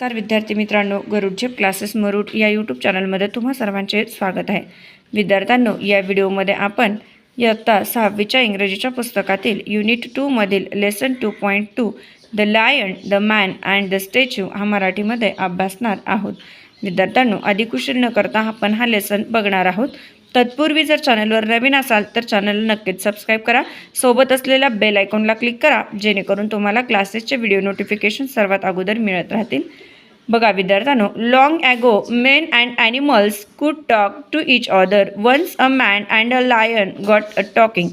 नमस्कार विद्यार्थी मित्रांनो. गरुडझेप क्लासेस मरुड या यूट्यूब चॅनलमध्ये तुम्हा सर्वांचे स्वागत आहे. विद्यार्थ्यांनो या व्हिडिओमध्ये आपण इयत्ता सहावीच्या इंग्रजीच्या पुस्तकातील unit टूमधील lesson two point two the lion the man and the statue हा मराठीमध्ये अभ्यासणार आहोत. विद्यार्थ्यांनो अधिक उशीर न करता आपण हा लेसन बघणार आहोत. तत्पूर्वी जर चॅनलवर नवीन असाल तर चॅनलला नक्कीच सबस्क्राईब करा. सोबत असलेल्या बेल आयकॉनला क्लिक करा जेणेकरून तुम्हाला क्लासेसचे व्हिडिओ नोटिफिकेशन सर्वात अगोदर मिळत राहतील. बघा विद्यार्थ्यांनो long ago men and animals could talk to each other once a man and a lion got a talking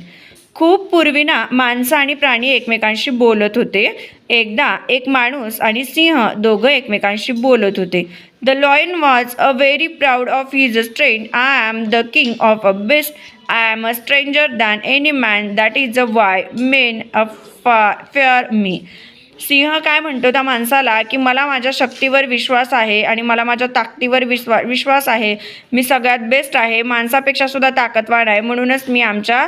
खूप पूर्वी ना माणसं आणि प्राणी एकमेकांशी बोलत होते. एकदा एक माणूस आणि सिंह दोघं एकमेकांशी बोलत होते. The lion was a very proud of his strength I am the king of a beast I am a stronger than any man that is a why men a fa fear me सिंह काय म्हणतो त्या माणसाला की मला माझ्या शक्तीवर विश्वास आहे आणि मला माझ्या ताकदीवर विश्वा विश्वास आहे. मी सगळ्यात बेस्ट आहे. माणसापेक्षा सुद्धा ताकदवान आहे. म्हणूनच मी आमच्या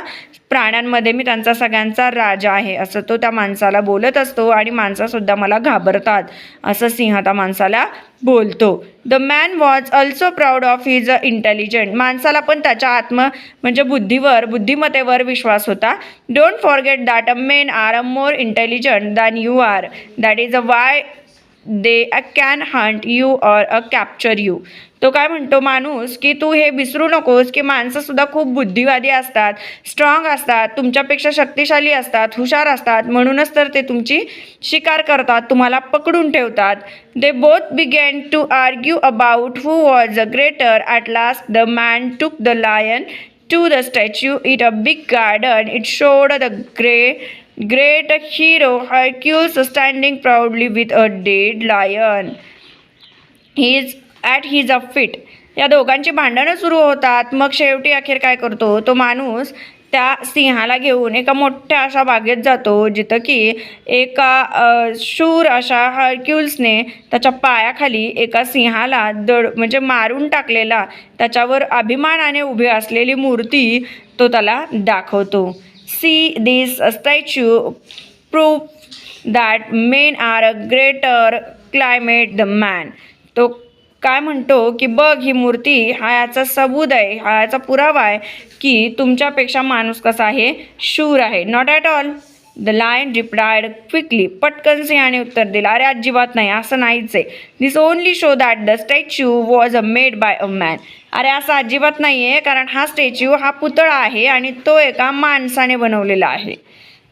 प्राण्यांमध्ये मी त्यांचा सगळ्यांचा राजा आहे असं तो त्या माणसाला बोलत असतो आणि माणसंसुद्धा मला घाबरतात असं सिंह त्या माणसाला बोलतो. The man was also proud of his intelligent माणसाला पण त्याच्या आत्म म्हणजे बुद्धीवर बुद्धिमत्तेवर विश्वास होता. Don't forget that a men are a more intelligent than you are that is a why they a can hunt you or a capture you तो काय म्हणतो माणूस की तू हे विसरू नकोस की माणसंसुद्धा खूप बुद्धिवादी असतात स्ट्रॉंग असतात तुमच्यापेक्षा शक्तिशाली असतात हुशार असतात म्हणूनच तर ते तुमची शिकार करतात तुम्हाला पकडून ठेवतात. They both began to argue about who was a greater at last the man took the lion to the statue it a big garden it showed the gre great hero Hercules standing proudly with a dead lion. He is at his feet. या दोघांची भांडणं सुरू होतात मग शेवटी अखेर काय करतो तो माणूस त्या सिंहाला घेऊन एका मोठ्या अशा बागेत जातो जिथं की एका शूर अशा हर्क्युल्सने त्याच्या पायाखाली एका सिंहाला दड म्हणजे मारून टाकलेला त्याच्यावर अभिमानाने उभी असलेली मूर्ती तो त्याला दाखवतो see this statue proof that men are a greater climate the man तो काय म्हणतो की बघ ही मूर्ती हा याचा सबूत आहे हा याचा पुरावा आहे की तुमच्यापेक्षा माणूस कसा आहे शूर आहे. Not at all the lion replied quickly पटकन सिंहाने उत्तर दिलं. अरे अजिबात नाही असं नाहीच आहे. This only show that the statue was a made by a man अरे असं अजिबात नाही आहे कारण हा स्टॅच्यू हा पुतळा आहे आणि तो एका माणसाने बनवलेला आहे.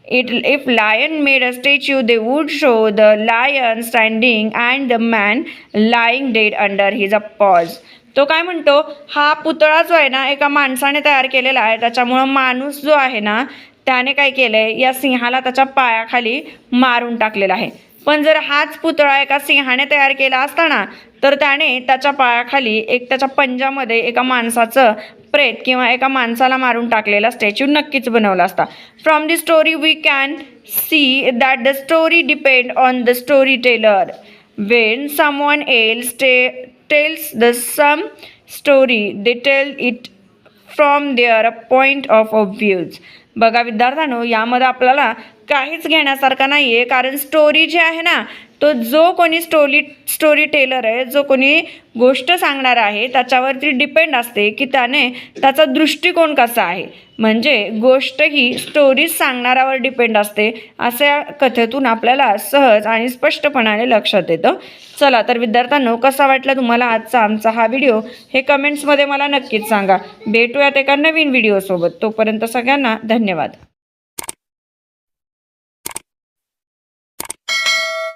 It if lion made a statue they would show the lion standing and the man lying dead under his uh paws तो काय म्हणतो? हा पुतळा जो आहे ना एका माणसाने तयार केलेला आहे. त्याच्यामुळं माणूस जो आहे ना त्याने काय केलं आहे या सिंहाला त्याच्या पायाखाली मारून टाकलेला आहे. पण जर हाच पुतळा एका सिंहाने तयार केला असता ना तर त्याने त्याच्या पायाखाली एक त्याच्या पंजामध्ये एका माणसाचं प्रेत किंवा एका माणसाला मारून टाकलेला स्टॅच्यू नक्कीच बनवला असता. From the story we can see that the story depend on the story teller when someone else टे tells the some story they tell it from their point of of views बघा विद्यार्थ्यांनो यामध्ये आपल्याला काहीच घेण्यासारखं नाही आहे कारण स्टोरी जी आहे ना तो जो कोणी स्टोरी स्टोरी टेलर आहे जो कोणी गोष्ट सांगणार आहे त्याच्यावरती डिपेंड असते की त्याने त्याचा दृष्टिकोन कसा आहे. म्हणजे गोष्ट ही स्टोरीज सांगणाऱ्यावर डिपेंड असते अशा कथेतून आपल्याला सहज आणि स्पष्टपणाने लक्षात येतं. चला तर विद्यार्थ्यांनो कसा वाटला तुम्हाला आजचा आमचा हा व्हिडिओ हे कमेंट्समध्ये मला नक्कीच सांगा. भेटूयात एका नवीन व्हिडिओसोबत तोपर्यंत सगळ्यांना धन्यवाद.